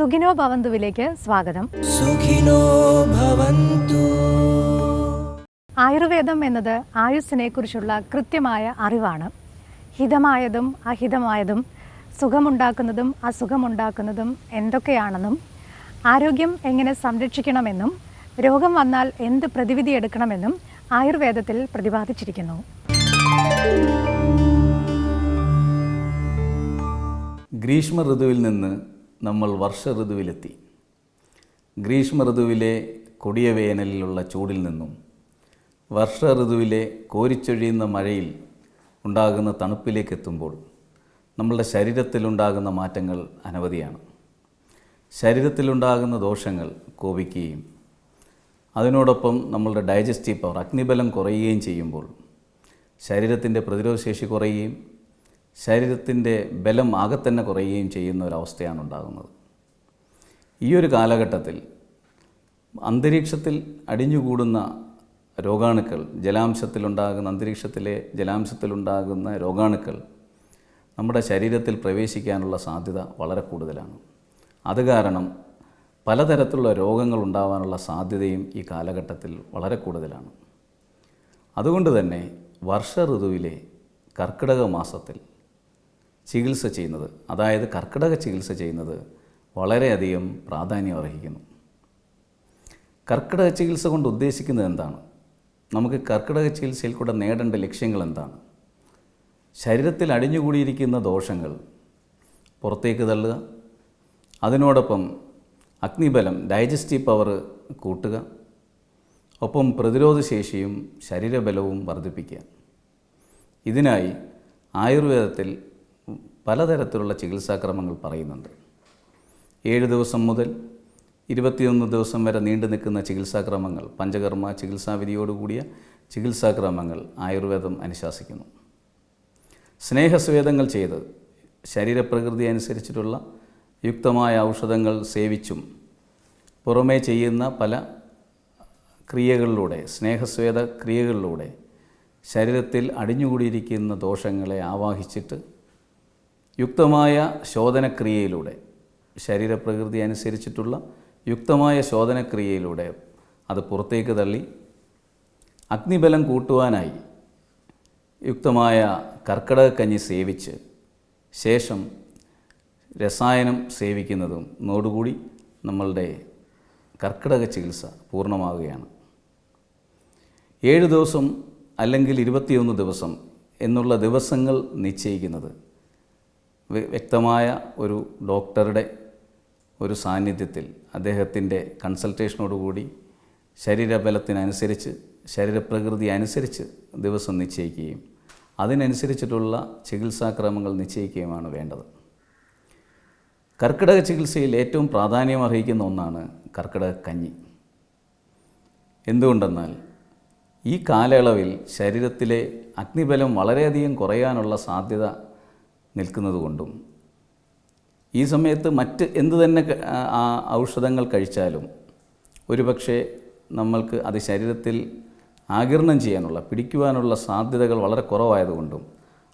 സുഖിനോ ഭവന്തുവിലേക്ക് സ്വാഗതം. സുഖിനോ ഭവന്തു. ആയുർവേദം എന്നത് ആയുസ്സിനെ കുറിച്ചുള്ള കൃത്യമായ അറിവാണ്. ഹിതമായതും അഹിതമായതും സുഖമുണ്ടാക്കുന്നതും അസുഖമുണ്ടാക്കുന്നതും എന്തൊക്കെയാണെന്നും ആരോഗ്യം എങ്ങനെ സംരക്ഷിക്കണമെന്നും രോഗം വന്നാൽ എന്ത് പ്രതിവിധി എടുക്കണമെന്നും ആയുർവേദത്തിൽ പ്രതിപാദിച്ചിരിക്കുന്നു. ഗ്രീഷ്മ ഋതുവിൽ നിന്ന് നമ്മൾ വർഷ ഋതുവിലെത്തി ഗ്രീഷ്മ ഋതുവിലെ കൊടിയ വേനലിലുള്ള ചൂടിൽ നിന്നും വർഷ ഋതുവിലെ കോരിച്ചൊഴിയുന്ന മഴയിൽ ഉണ്ടാകുന്ന തണുപ്പിലേക്ക് എത്തുമ്പോൾ നമ്മളുടെ ശരീരത്തിലുണ്ടാകുന്ന മാറ്റങ്ങൾ അനവധിയാണ്. ശരീരത്തിലുണ്ടാകുന്ന ദോഷങ്ങൾ കോപിക്കുകയും അതിനോടൊപ്പം നമ്മളുടെ ഡൈജസ്റ്റീവ് പവർ അഗ്നിബലം കുറയുകയും ചെയ്യുമ്പോൾ ശരീരത്തിന്റെ പ്രതിരോധശേഷി കുറയുകയും ശരീരത്തിന്റെ ബലം ആകെ തന്നെ കുറയുകയും ചെയ്യുന്ന ഒരവസ്ഥയാണ് ഉണ്ടാകുന്നത്. ഈ ഒരു കാലഘട്ടത്തിൽ അന്തരീക്ഷത്തിൽ അടിഞ്ഞുകൂടുന്ന രോഗാണുക്കൾ ജലാംശത്തിലുണ്ടാകുന്ന അന്തരീക്ഷത്തിലെ ജലാംശത്തിലുണ്ടാകുന്ന രോഗാണുക്കൾ നമ്മുടെ ശരീരത്തിൽ പ്രവേശിക്കാനുള്ള സാധ്യത വളരെ കൂടുതലാണ്. അത് കാരണം പലതരത്തിലുള്ള രോഗങ്ങൾ ഉണ്ടാവാനുള്ള സാധ്യതയും ഈ കാലഘട്ടത്തിൽ വളരെ കൂടുതലാണ്. അതുകൊണ്ട് തന്നെ വർഷ ഋതുവിലെ കർക്കിടക മാസത്തിൽ ചികിത്സ ചെയ്യുന്നത് അതായത് കർക്കിടക ചികിത്സ ചെയ്യുന്നത് വളരെയധികം പ്രാധാന്യം അർഹിക്കുന്നു. കർക്കിടക ചികിത്സ കൊണ്ട് ഉദ്ദേശിക്കുന്നത് എന്താണ്? നമുക്ക് കർക്കിടക ചികിത്സയിൽ കൂടെ നേടേണ്ട ലക്ഷ്യങ്ങൾ എന്താണ്? ശരീരത്തിൽ അടിഞ്ഞുകൂടിയിരിക്കുന്ന ദോഷങ്ങൾ പുറത്തേക്ക് തള്ളുക അതിനോടൊപ്പം അഗ്നിബലം ഡൈജസ്റ്റീവ് പവർ കൂട്ടുക ഒപ്പം പ്രതിരോധശേഷിയും ശരീരബലവും വർദ്ധിപ്പിക്കുക. ഇതിനായി ആയുർവേദത്തിൽ പലതരത്തിലുള്ള ചികിത്സാക്രമങ്ങൾ പറയുന്നുണ്ട്. ഏഴ് ദിവസം മുതൽ ഇരുപത്തിയൊന്ന് ദിവസം വരെ നീണ്ടു നിൽക്കുന്ന ചികിത്സാക്രമങ്ങൾ പഞ്ചകർമ്മ ചികിത്സാവിധിയോടുകൂടിയ ചികിത്സാക്രമങ്ങൾ ആയുർവേദം അനുശാസിക്കുന്നു. സ്നേഹസ്വേദങ്ങൾ ചെയ്ത് ശരീരപ്രകൃതി അനുസരിച്ചിട്ടുള്ള യുക്തമായ ഔഷധങ്ങൾ സേവിച്ചും പുറമേ ചെയ്യുന്ന പല ക്രിയകളിലൂടെ സ്നേഹസ്വേദ ക്രിയകളിലൂടെ ശരീരത്തിൽ അടിഞ്ഞുകൂടിയിരിക്കുന്ന ദോഷങ്ങളെ ആവാഹിച്ചിട്ട് യുക്തമായ ശോധനക്രിയയിലൂടെ ശരീരപ്രകൃതി അനുസരിച്ചിട്ടുള്ള യുക്തമായ ശോധനക്രിയയിലൂടെ അത് പുറത്തേക്ക് തള്ളി അഗ്നിബലം കൂട്ടുവാനായി യുക്തമായ കർക്കിടകക്കഞ്ഞി സേവിച്ച് ശേഷം രസായനം സേവിക്കുന്നതും നോടുകൂടി നമ്മളുടെ കർക്കിടക ചികിത്സ പൂർണമാവുകയാണ്. ഏഴ് ദിവസം അല്ലെങ്കിൽ ഇരുപത്തിയൊന്ന് ദിവസം എന്നുള്ള ദിവസങ്ങൾ നിശ്ചയിക്കുന്നത് വ്യക്തമായ ഒരു ഡോക്ടറുടെ ഒരു സാന്നിധ്യത്തിൽ അദ്ദേഹത്തിന്റെ കൺസൾട്ടേഷനോടുകൂടി ശരീരബലത്തിനനുസരിച്ച് ശരീരപ്രകൃതി അനുസരിച്ച് ദിവസം നിശ്ചയിക്കുകയും അതിനനുസരിച്ചിട്ടുള്ള ചികിത്സാക്രമങ്ങൾ നിശ്ചയിക്കുകയുമാണ് വേണ്ടത്. കർക്കിടക ചികിത്സയിൽ ഏറ്റവും പ്രാധാന്യം അർഹിക്കുന്ന ഒന്നാണ് കർക്കിടക കഞ്ഞി. എന്തുകൊണ്ടെന്നാൽ ഈ കാലയളവിൽ ശരീരത്തിലെ അഗ്നിബലം വളരെയധികം കുറയാനുള്ള സാധ്യത നിൽക്കുന്നതുകൊണ്ടും ഈ സമയത്ത് മറ്റ് എന്തു തന്നെ ഔഷധങ്ങൾ കഴിച്ചാലും ഒരുപക്ഷെ നമ്മൾക്ക് അത് ശരീരത്തിൽ ആകിരണം ചെയ്യാനുള്ള പിടിക്കുവാനുള്ള സാധ്യതകൾ വളരെ കുറവായതുകൊണ്ടും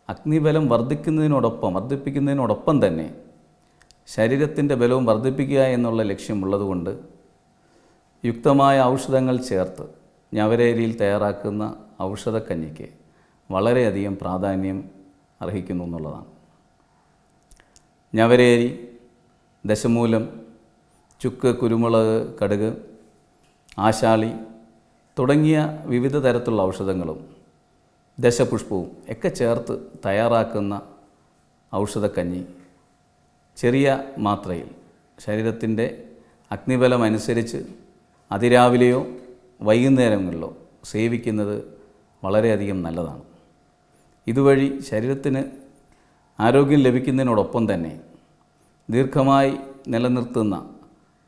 അഗ്നിബലം വർദ്ധിക്കുന്നതിനോടൊപ്പം വർദ്ധിപ്പിക്കുന്നതിനോടൊപ്പം തന്നെ ശരീരത്തിന്റെ ബലവും വർദ്ധിപ്പിക്കുക എന്നുള്ള ലക്ഷ്യമുള്ളതുകൊണ്ട് യുക്തമായ ഔഷധങ്ങൾ ചേർത്ത് ഞവരേരിയിൽ തയ്യാറാക്കുന്ന ഔഷധക്കഞ്ഞിക്ക് വളരെയധികം പ്രാധാന്യം അർഹിക്കുന്നു എന്നുള്ളതാണ്. ഞവരേരി ദശമൂലം ചുക്ക് കുരുമുളക് കടുക് ആശാളി തുടങ്ങിയ വിവിധ തരത്തിലുള്ള ഔഷധങ്ങളും ദശപുഷ്പവും ഒക്കെ ചേർത്ത് തയ്യാറാക്കുന്ന ഔഷധക്കഞ്ഞി ചെറിയ മാത്രയിൽ ശരീരത്തിന്റെ അഗ്നിബലം അനുസരിച്ച് അതിരാവിലെയോ വൈകുന്നേരങ്ങളിലോ സേവിക്കുന്നത് വളരെയധികം നല്ലതാണ്. ഇതുവഴി ശരീരത്തിന് ആരോഗ്യം ലഭിക്കുന്നതിനോടൊപ്പം തന്നെ ദീർഘമായി നിലനിർത്തുന്ന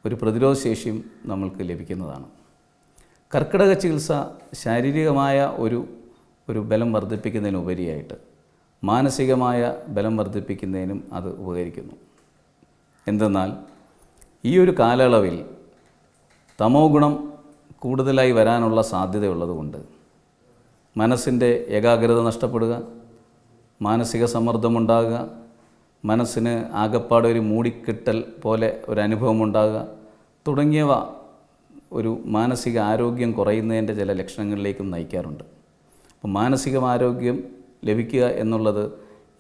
ഒരു പ്രതിരോധ ശേഷിയും നമ്മൾക്ക് ലഭിക്കുന്നതാണ്. കർക്കിടക ചികിത്സ ശാരീരികമായ ഒരു ഒരു ബലം വർദ്ധിപ്പിക്കുന്നതിനുപരിയായിട്ട് മാനസികമായ ബലം വർദ്ധിപ്പിക്കുന്നതിനും അത് ഉപകരിക്കുന്നു. എന്തെന്നാൽ ഈ ഒരു കാലയളവിൽ തമോ ഗുണം കൂടുതലായി വരാനുള്ള സാധ്യതയുള്ളതുകൊണ്ട് മനസ്സിന്റെ ഏകാഗ്രത നഷ്ടപ്പെടുക മാനസിക സമ്മർദ്ദമുണ്ടാകുക മനസ്സിന് ആകപ്പാടെ ഒരു മൂടിക്കെട്ടൽ പോലെ ഒരു അനുഭവം ഉണ്ടാകുക തുടങ്ങിയവ ഒരു മാനസിക ആരോഗ്യം കുറയുന്നതിന്റെ ചില ലക്ഷണങ്ങളിലേക്കും നയിക്കാറുണ്ട്. അപ്പോൾ മാനസിക ആരോഗ്യം ലഭിക്കുക എന്നുള്ളത്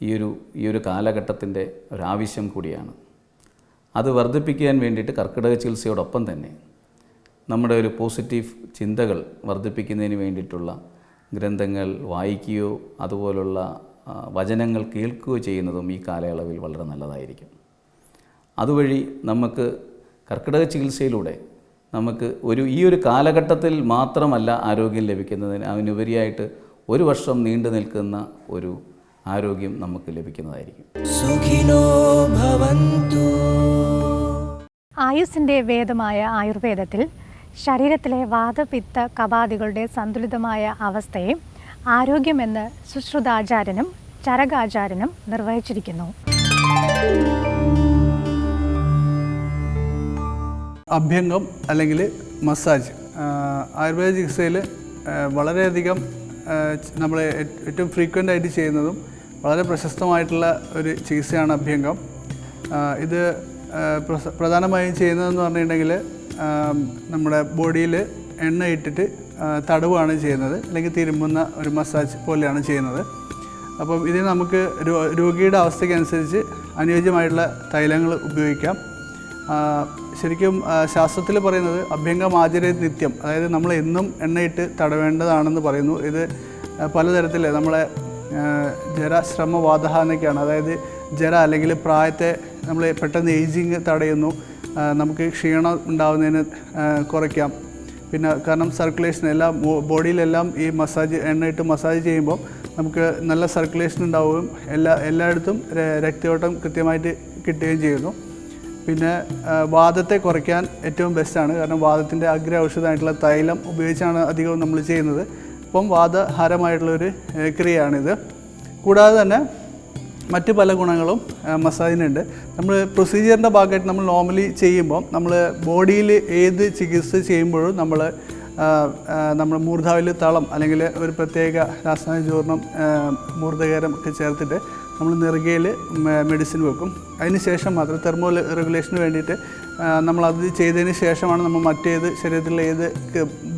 ഈ ഒരു ഈ ഒരു കാലഘട്ടത്തിന്റെ ഒരു കൂടിയാണ്. അത് വർദ്ധിപ്പിക്കാൻ വേണ്ടിയിട്ട് കർക്കിടക ചികിത്സയോടൊപ്പം തന്നെ നമ്മുടെ ഒരു പോസിറ്റീവ് ചിന്തകൾ വർദ്ധിപ്പിക്കുന്നതിന് വേണ്ടിയിട്ടുള്ള ഗ്രന്ഥങ്ങൾ വായിക്കുകയോ അതുപോലുള്ള വചനങ്ങൾ കേൾക്കുകയോ ചെയ്യുന്നതും ഈ കാലയളവിൽ വളരെ നല്ലതായിരിക്കും. അതുവഴി നമുക്ക് കർക്കിടക ചികിത്സയിലൂടെ നമുക്ക് ഒരു ഈ ഒരു കാലഘട്ടത്തിൽ മാത്രമല്ല ആരോഗ്യം ലഭിക്കുന്നതിന് അതിനുപരിയായിട്ട് ഒരു വർഷം നീണ്ടു നിൽക്കുന്ന ഒരു ആരോഗ്യം നമുക്ക് ലഭിക്കുന്നതായിരിക്കും. ആയുസിന്റെ വേദമായ ആയുർവേദത്തിൽ ശരീരത്തിലെ വാതപിത്ത കപാദികളുടെ സന്തുലിതമായ അവസ്ഥയെ ആരോഗ്യമെന്ന് സുശ്രുതാചാര്യനും ചരകാചാര്യനും നിർവഹിച്ചിരിക്കുന്നു. അഭ്യംഗം അല്ലെങ്കിൽ മസാജ് ആയുർവേദ ചികിത്സയിൽ വളരെയധികം നമ്മൾ ഏറ്റവും ഫ്രീക്വന്റ് ആയിട്ട് ചെയ്യുന്നതും വളരെ പ്രശസ്തമായിട്ടുള്ള ഒരു ചികിത്സയാണ് അഭ്യംഗം. ഇത് പ്രധാനമായും ചെയ്യുന്നതെന്ന് പറഞ്ഞിട്ടുണ്ടെങ്കിൽ നമ്മുടെ ബോഡിയിൽ എണ്ണ ഇട്ടിട്ട് തടവുകയാണ് ചെയ്യുന്നത്. അല്ലെങ്കിൽ തിരുമ്പുന്ന ഒരു മസാജ് പോലെയാണ് ചെയ്യുന്നത്. അപ്പം ഇതിന് നമുക്ക് രോഗിയുടെ അവസ്ഥയ്ക്കനുസരിച്ച് അനുയോജ്യമായിട്ടുള്ള തൈലങ്ങൾ ഉപയോഗിക്കാം. ശരിക്കും ശാസ്ത്രത്തിൽ പറയുന്നത് അഭ്യംഗം ആചര്യ നിത്യം. അതായത് നമ്മൾ എന്നും എണ്ണയിട്ട് തടവേണ്ടതാണെന്ന് പറയുന്നു. ഇത് പലതരത്തിൽ നമ്മളെ ആ, ജര എന്നൊക്കെയാണ് അതായത് ജര അല്ലെങ്കിൽ പ്രായത്തെ നമ്മൾ പെട്ടെന്ന് ഏജിങ് തടയുന്നു. നമുക്ക് ക്ഷീണം ഉണ്ടാകുന്നതിന് കുറയ്ക്കാം. പിന്നെ കാരണം സർക്കുലേഷൻ എല്ലാം ബോഡിയിലെല്ലാം ഈ മസാജ് എണ്ണയിട്ട് മസാജ് ചെയ്യുമ്പോൾ നമുക്ക് നല്ല സർക്കുലേഷൻ ഉണ്ടാവുകയും എല്ലാ എല്ലായിടത്തും രക്തയോട്ടം കൃത്യമായിട്ട് കിട്ടുകയും ചെയ്യുന്നു. പിന്നെ വാദത്തെ കുറയ്ക്കാൻ ഏറ്റവും ബെസ്റ്റാണ് കാരണം വാദത്തിന്റെ അഗ്ര ഔഷധമായിട്ടുള്ള തൈലം ഉപയോഗിച്ചാണ് അധികവും നമ്മൾ ചെയ്യുന്നത്. അപ്പം വാദഹാരമായിട്ടുള്ളൊരു ക്രിയയാണിത്. കൂടാതെ തന്നെ മറ്റ് പല ഗുണങ്ങളും മസാജിനുണ്ട്. നമ്മൾ പ്രൊസീജിയറിന്റെ ഭാഗമായിട്ട് നമ്മൾ നോർമലി ചെയ്യുമ്പോൾ നമ്മൾ ബോഡിയിൽ ഏത് ചികിത്സ ചെയ്യുമ്പോഴും നമ്മൾ നമ്മൾ മൂർധാവിൽ തളം അല്ലെങ്കിൽ ഒരു പ്രത്യേക രാസായന ചൂർണം മൂർധകരം ഒക്കെ ചേർത്തിട്ട് നമ്മൾ നെറുകയിൽ മെഡിസിൻ വെക്കും. അതിന് ശേഷം മാത്രം തെർമോ റെഗുലേഷന് വേണ്ടിയിട്ട് നമ്മളത് ചെയ്തതിന് ശേഷമാണ് നമ്മൾ മറ്റേത് ശരീരത്തിലുള്ള ഏത്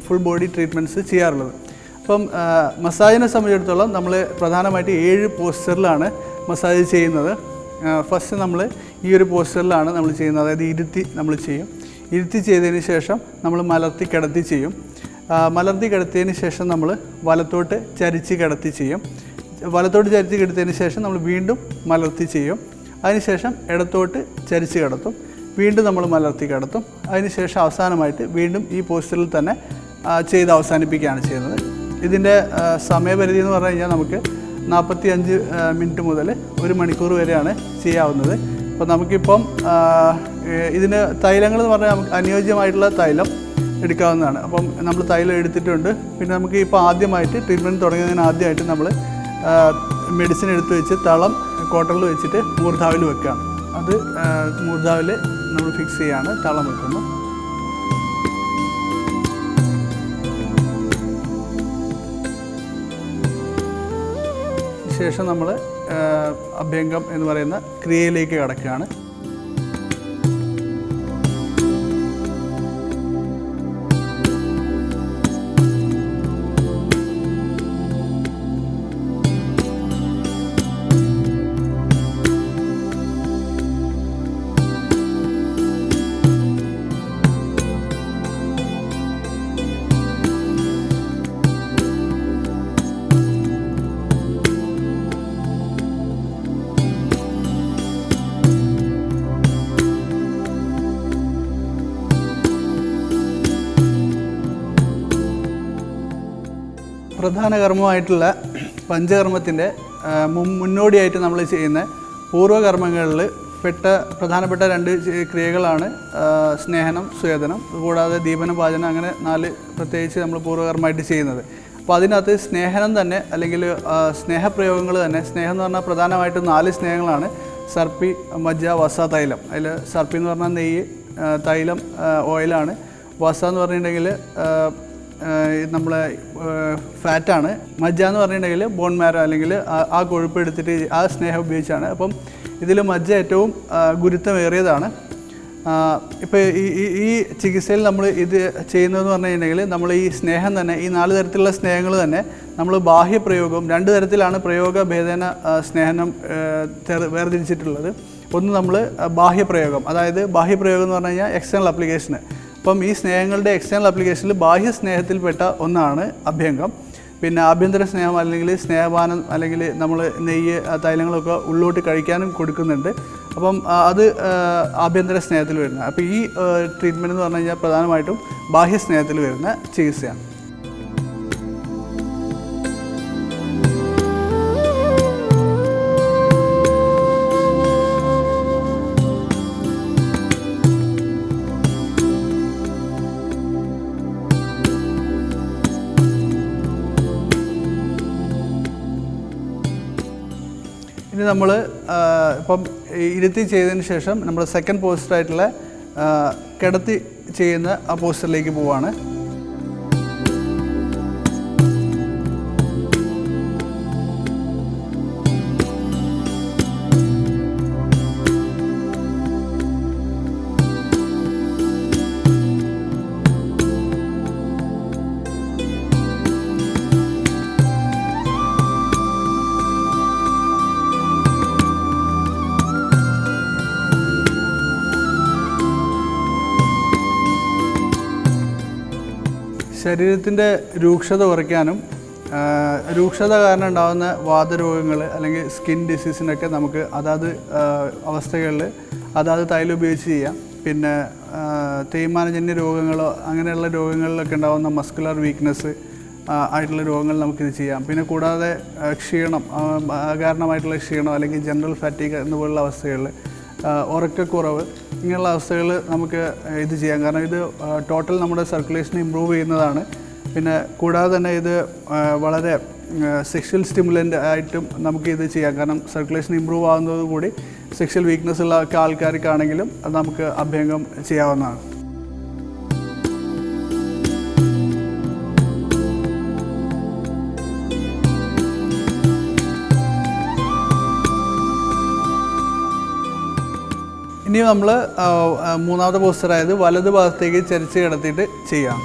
ഫുൾ ബോഡി ട്രീറ്റ്മെന്റ്സ് ചെയ്യാറുള്ളത്. അപ്പം മസാജിനെ സംബന്ധിച്ചിടത്തോളം നമ്മൾ പ്രധാനമായിട്ട് ഏഴ് പോസ്റ്ററിലാണ് മസാജ് ചെയ്യുന്നത്. ഫസ്റ്റ് നമ്മൾ ഈ ഒരു പോസ്റ്ററിലാണ് നമ്മൾ ചെയ്യുന്നത്. അതായത് ഇരുത്തി നമ്മൾ ചെയ്യും. ഇരുത്തി ചെയ്തതിന് ശേഷം നമ്മൾ മലർത്തി കിടത്തി ചെയ്യും. മലർത്തി കിടത്തിയതിന് ശേഷം നമ്മൾ വലത്തോട്ട് ചരിച്ച് കിടത്തി ചെയ്യും. വലത്തോട്ട് ചരിച്ച് കിടത്തിയതിന് ശേഷം നമ്മൾ വീണ്ടും മലർത്തി ചെയ്യും. അതിനുശേഷം ഇടത്തോട്ട് ചരിച്ച് കിടത്തും. വീണ്ടും നമ്മൾ മലർത്തി കിടത്തും. അതിനുശേഷം അവസാനമായിട്ട് വീണ്ടും ഈ പോസ്റ്ററിൽ തന്നെ ചെയ്ത് അവസാനിപ്പിക്കുകയാണ് ചെയ്യുന്നത്. ഇതിന്റെ സമയപരിധി എന്ന് പറഞ്ഞു കഴിഞ്ഞാൽ നമുക്ക് നാൽപ്പത്തി അഞ്ച് മിനിറ്റ് മുതൽ ഒരു മണിക്കൂർ വരെയാണ് ചെയ്യാവുന്നത്. അപ്പോൾ നമുക്കിപ്പം ഇതിന് തൈലങ്ങൾ എന്ന് പറഞ്ഞാൽ നമുക്ക് അനുയോജ്യമായിട്ടുള്ള തൈലം എടുക്കാവുന്നതാണ്. അപ്പം നമ്മൾ തൈലം എടുത്തിട്ടുണ്ട്. പിന്നെ നമുക്ക് ഇപ്പോൾ ആദ്യമായിട്ട് ട്രീറ്റ്മെന്റ് തുടങ്ങുന്നതിന് ആദ്യമായിട്ട് നമ്മൾ മെഡിസിൻ എടുത്തു വെച്ച് തളം കോട്ടറിൽ വെച്ചിട്ട് മൂർധാവിൽ വെക്കുകയാണ് അത് മൂർധാവിൽ നമ്മൾ ഫിക്സ് ചെയ്യാണ് തളം വെക്കുന്നു ശേഷം നമ്മൾ അഭ്യംഗം എന്ന് പറയുന്ന ക്രിയയിലേക്ക് കടക്കുകയാണ്. പ്രധാന കർമ്മമായിട്ടുള്ള പഞ്ചകർമ്മത്തിന്റെ മുന്നോടിയായിട്ട് നമ്മൾ ചെയ്യുന്ന പൂർവകർമ്മങ്ങളിൽ പെട്ട പ്രധാനപ്പെട്ട രണ്ട് ക്രിയകളാണ് സ്നേഹനം സ്വേദനം കൂടാതെ ദീപനം പാചനം അങ്ങനെ നാല് പ്രത്യേകിച്ച് നമ്മൾ പൂർവകർമ്മമായിട്ട് ചെയ്യുന്നത്. അപ്പോൾ അതിനകത്ത് സ്നേഹനം തന്നെ അല്ലെങ്കിൽ സ്നേഹപ്രയോഗങ്ങൾ തന്നെ സ്നേഹം എന്ന് പറഞ്ഞാൽ പ്രധാനമായിട്ടും നാല് സ്നേഹങ്ങളാണ്. സർപ്പി മജ്ജ വസ തൈലം. അതിൽ സർപ്പി എന്ന് പറഞ്ഞാൽ നെയ്യ് തൈലം ഓയിലാണ്. വസ എന്ന് പറഞ്ഞിട്ടുണ്ടെങ്കിൽ നമ്മളെ ഫാറ്റാണ് മജ്ജ എന്ന് പറഞ്ഞിട്ടുണ്ടെങ്കിൽ ബോൺ മാരോ അല്ലെങ്കിൽ ആ- കൊഴുപ്പ് എടുത്തിട്ട് ആ സ്നേഹം ഉപയോഗിച്ചാണ്. അപ്പം ഇതിൽ മജ്ജ ഏറ്റവും ഗുരുത്വമേറിയതാണ്. ഇപ്പോൾ ഈ ഈ- ചികിത്സയിൽ നമ്മൾ ഇത് ചെയ്യുന്നതെന്ന് പറഞ്ഞു കഴിഞ്ഞിട്ടുണ്ടെങ്കിൽ നമ്മൾ ഈ സ്നേഹം തന്നെ ഈ നാല് തരത്തിലുള്ള സ്നേഹങ്ങൾ തന്നെ നമ്മൾ ബാഹ്യപ്രയോഗം രണ്ട് തരത്തിലാണ് പ്രയോഗ ഭേദന സ്നേഹനം വേർതിരിച്ചിട്ടുള്ളത്. ഒന്ന് നമ്മൾ ബാഹ്യപ്രയോഗം അതായത് ബാഹ്യപ്രയോഗം എന്ന് പറഞ്ഞു കഴിഞ്ഞാൽ എക്സ്റ്റേണൽ അപ്ലിക്കേഷന് അപ്പം ഈ സ്നേഹങ്ങളുടെ എക്സ്റ്റേണൽ ആപ്ലിക്കേഷനിൽ ബാഹ്യ സ്നേഹത്തിൽപ്പെട്ട ഒന്നാണ് അഭ്യംഗം. പിന്നെ ആഭ്യന്തര സ്നേഹം അല്ലെങ്കിൽ സ്നേഹപാനം അല്ലെങ്കിൽ നമ്മൾ നെയ്യ് തൈലങ്ങളൊക്കെ ഉള്ളോട്ട് കഴിക്കാനും കൊടുക്കുന്നുണ്ട്. അപ്പം അത് ആഭ്യന്തര സ്നേഹത്തിൽ വരുന്ന അപ്പോൾ ഈ ട്രീറ്റ്മെന്റ് എന്ന് പറഞ്ഞു കഴിഞ്ഞാൽ പ്രധാനമായിട്ടും ബാഹ്യ സ്നേഹത്തിൽ വരുന്ന ചികിത്സയാണ്. ഇനി നമ്മൾ ഇപ്പം ഇരുത്തി ചെയ്തതിന് ശേഷം നമ്മൾ സെക്കൻഡ് പോസ്റ്ററായിട്ടുള്ള കിടത്തി ചെയ്യുന്ന ആ പോസ്റ്ററിലേക്ക് പോവാണ്. ശരീരത്തിന്റെ രൂക്ഷത കുറയ്ക്കാനും രൂക്ഷത കാരണം ഉണ്ടാകുന്ന വാതരോഗങ്ങൾ അല്ലെങ്കിൽ സ്കിൻ ഡിസീസിനൊക്കെ നമുക്ക് അതാത് അവസ്ഥകളിൽ അതാത് തൈലം ഉപയോഗിച്ച് ചെയ്യാം. പിന്നെ തേയ്മാനജന്യ രോഗങ്ങളോ അങ്ങനെയുള്ള രോഗങ്ങളിലൊക്കെ ഉണ്ടാകുന്ന മസ്കുലർ വീക്ക്നെസ് ആയിട്ടുള്ള രോഗങ്ങൾ നമുക്കിത് ചെയ്യാം. പിന്നെ കൂടാതെ ക്ഷീണം കാരണമായിട്ടുള്ള ക്ഷീണം അല്ലെങ്കിൽ ജനറൽ ഫാറ്റിക് എന്നുപോലുള്ള അവസ്ഥകളിൽ ഉറക്കക്കുറവ് ഇങ്ങനെയുള്ള അവസ്ഥകൾ നമുക്ക് ഇത് ചെയ്യാം. കാരണം ഇത് ടോട്ടൽ നമ്മുടെ സർക്കുലേഷൻ ഇമ്പ്രൂവ് ചെയ്യുന്നതാണ്. പിന്നെ കൂടാതെ തന്നെ ഇത് വളരെ സെക്ഷൽ സ്റ്റിമുലന്റ് ആയിട്ടും നമുക്ക് ഇത് ചെയ്യാം. കാരണം സർക്കുലേഷൻ ഇമ്പ്രൂവ് ആകുന്നതോടുകൂടി സെക്ഷൽ വീക്ക്നെസ് ഉള്ള ആൾക്കാർക്കാണെങ്കിലും അത് നമുക്ക് അഭ്യംഗം ചെയ്യാവുന്നതാണ്. ഇനി നമ്മൾ മൂന്നാമത്തെ പോസ്റ്ററായത് വലത് ഭാഗത്തേക്ക് ചരിച്ച് കിടത്തിയിട്ട് ചെയ്യാം.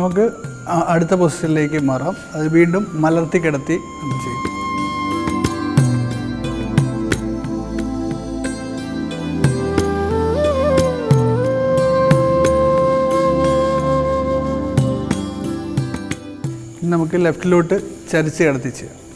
നമുക്ക് അടുത്ത പൊസിഷനിലേക്ക് മാറാം. അത് വീണ്ടും മലർത്തി കിടത്തി ചെയ്യും. നമുക്ക് ലെഫ്റ്റിലോട്ട് ചരിച്ച് കിടത്തി ചെയ്യാം.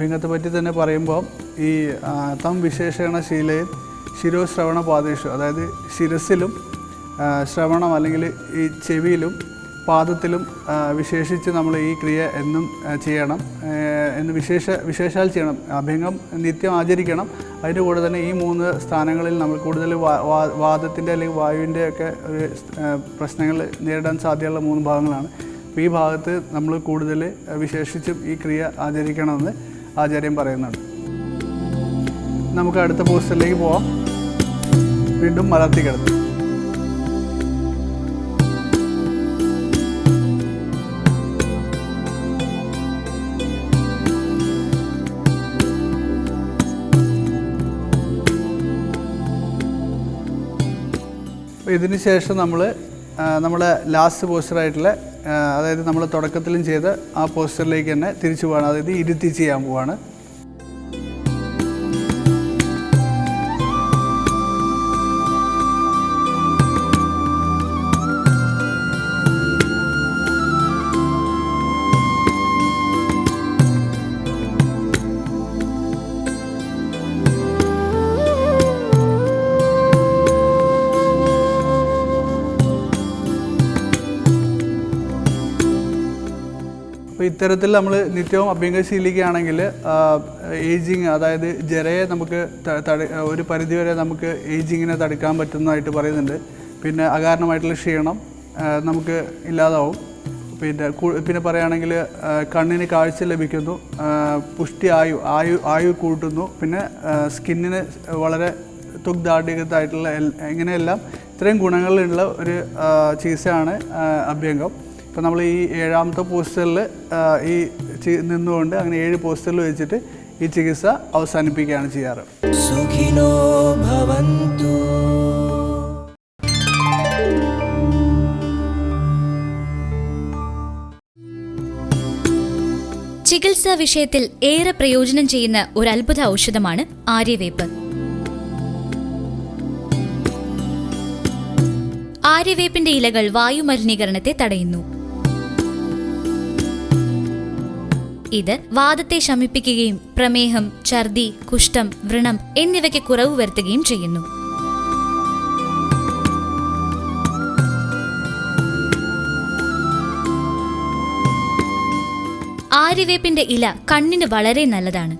അഭ്യംഗത്തെ പറ്റി തന്നെ പറയുമ്പോൾ ഈ തം വിശേഷണ ശീലയിൽ ശിരോശ്രവണ പാദേഷു അതായത് ശിരസിലും ശ്രവണം അല്ലെങ്കിൽ ഈ ചെവിയിലും പാദത്തിലും വിശേഷിച്ച് നമ്മൾ ഈ ക്രിയ എന്നും ചെയ്യണം. എന്ന് വിശേഷ വിശേഷാൽ ചെയ്യണം. അഭ്യംഗം നിത്യം ആചരിക്കണം. അതിന്റെ കൂടെ തന്നെ ഈ മൂന്ന് സ്ഥാനങ്ങളിൽ നമ്മൾ കൂടുതൽ വാദത്തിന്റെ അല്ലെങ്കിൽ വായുവിന്റെ ഒക്കെ ഒരു പ്രശ്നങ്ങൾ നേരിടാൻ സാധ്യതയുള്ള മൂന്ന് ഭാഗങ്ങളാണ്. അപ്പോൾ ഈ ഭാഗത്ത് നമ്മൾ കൂടുതൽ വിശേഷിച്ചും ഈ ക്രിയ ആചരിക്കണമെന്ന് ആചാര്യം പറയുന്നുണ്ട്. നമുക്ക് അടുത്ത പോസ്റ്ററിലേക്ക് പോവാം. വീണ്ടും മലർത്തി കിടന്നു. ഇതിനുശേഷം നമ്മൾ നമ്മുടെ ലാസ്റ്റ് പോസ്റ്ററായിട്ടുള്ള അതായത് നമ്മൾ തുടക്കത്തിലും ചെയ്ത് ആ പോസ്റ്ററിലേക്ക് തന്നെ തിരിച്ചു പോവാണ്. അതായത് ഇരുത്തി ചെയ്യാൻ പോവാണ്. അപ്പോൾ ഇത്തരത്തിൽ നമ്മൾ നിത്യവും അഭ്യംഗം ശീലിക്കുകയാണെങ്കിൽ ഏജിങ് അതായത് ജരയെ നമുക്ക് ഒരു പരിധിവരെ നമുക്ക് ഏജിങ്ങിനെ തടുക്കാൻ പറ്റുന്നതായിട്ട് പറയുന്നുണ്ട്. പിന്നെ അകാരണമായിട്ടുള്ള ക്ഷീണം നമുക്ക് ഇല്ലാതാവും. പിന്നെ പിന്നെ പറയുകയാണെങ്കിൽ കണ്ണിന് കാഴ്ച ലഭിക്കുന്നു പുഷ്ടി ആയു ആയു ആയു കൂട്ടുന്നു. പിന്നെ സ്കിന്നിന് വളരെ തുഗ്ധാഠ്യകത്തായിട്ടുള്ള എൽ- ഇങ്ങനെയെല്ലാം ഇത്രയും ഗുണങ്ങളുള്ള ഒരു ചികിത്സയാണ് അഭ്യംഗം. ഇപ്പം നമ്മൾ ഈ ഏഴാമത്തെ പോസ്റ്ററിൽ ഈ നിന്നുകൊണ്ട് അങ്ങനെ ഏഴ് പോസ്റ്ററിൽ വെച്ചിട്ട് ഈ ചികിത്സ അവസാനിപ്പിക്കുകയാണ് ചെയ്യാറ്. സുഖിനോ ഭവന്തു. ചികിത്സാ വിഷയത്തിൽ ഏറെ പ്രയോജനം ചെയ്യുന്ന ഒരു അത്ഭുത ഔഷധമാണ് ആര്യവേപ്പ്. ആര്യവേപ്പിന്റെ ഇലകൾ വായുമലിനീകരണത്തെ തടയുന്നു. ഇത് വാദത്തെ ശമിപ്പിക്കുകയും പ്രമേഹം ഛർദി കുഷ്ഠം വ്രണം എന്നിവയ്ക്ക് കുറവ് വരുത്തുകയും ചെയ്യുന്നു. ആര്യവേപ്പിന്റെ ഇല കണ്ണിന് വളരെ നല്ലതാണ്.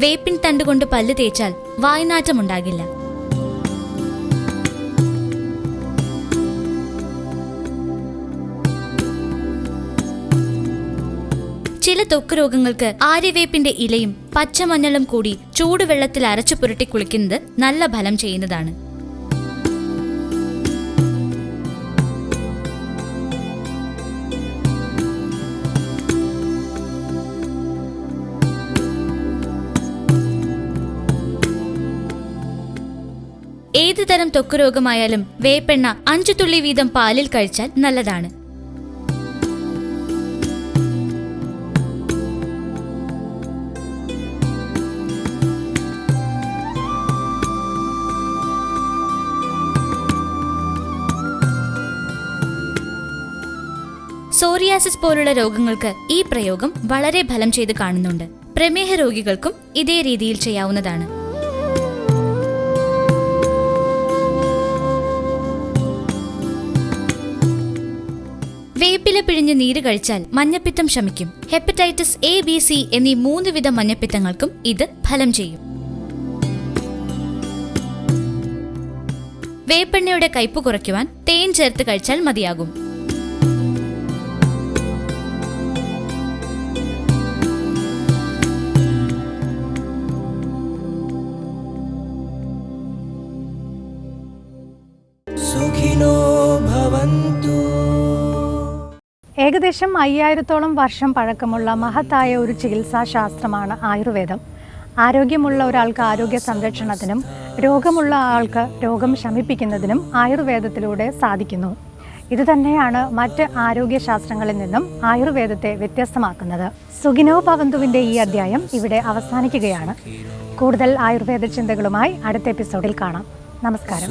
വേപ്പിൻ തണ്ടുകൊണ്ട് പല്ല് തേച്ചാൽ വായ്നാറ്റമുണ്ടാകില്ല. ചില ത്വക്ക് രോഗങ്ങൾക്ക് ആര്യവേപ്പിന്റെ ഇലയും പച്ചമഞ്ഞളും കൂടി ചൂടുവെള്ളത്തിൽ അരച്ചു പുരട്ടി കുളിക്കുന്നത് നല്ല ഫലം ചെയ്യുന്നതാണ്. ഏത് തരം ത്വക്ക് രോഗമായാലും വേപ്പെണ്ണ അഞ്ചു തുള്ളി വീതം പാലിൽ കഴിച്ചാൽ നല്ലതാണ്. സോറിയാസിസ് പോലുള്ള രോഗങ്ങൾക്ക് ഈ പ്രയോഗം വളരെ ഫലം ചെയ്ത് കാണുന്നുണ്ട്. പ്രമേഹ രോഗികൾക്കും ഇതേ രീതിയിൽ ചെയ്യാവുന്നതാണ്. വേപ്പില പിഴിഞ്ഞ് നീര് കഴിച്ചാൽ മഞ്ഞപ്പിത്തം ശമിക്കും. ഹെപ്പറ്റൈറ്റിസ് എ ബി സി എന്നീ മൂന്ന് വിധ മഞ്ഞപ്പിത്തങ്ങൾക്കും ഇത് ഫലം ചെയ്യും. വേപ്പെണ്ണയുടെ കയ്പ് കുറയ്ക്കുവാൻ തേൻ ചേർത്ത് കഴിച്ചാൽ മതിയാകും. ഏകദേശം അയ്യായിരത്തോളം വർഷം പഴക്കമുള്ള മഹത്തായ ഒരു ചികിത്സാശാസ്ത്രമാണ് ആയുർവേദം. ആരോഗ്യമുള്ള ഒരാൾക്ക് ആരോഗ്യ സംരക്ഷണത്തിനും രോഗമുള്ള ആൾക്ക് രോഗം ശമിപ്പിക്കുന്നതിനും ആയുർവേദത്തിലൂടെ സാധിക്കുന്നു. ഇത് തന്നെയാണ് മറ്റ് ആരോഗ്യശാസ്ത്രങ്ങളിൽ നിന്നും ആയുർവേദത്തെ വ്യത്യസ്തമാക്കുന്നത്. സുഗിനോ പവന്തുവിന്റെ ഈ അധ്യായം ഇവിടെ അവസാനിക്കുകയാണ്. കൂടുതൽ ആയുർവേദ ചിന്തകളുമായി അടുത്ത എപ്പിസോഡിൽ കാണാം. നമസ്കാരം.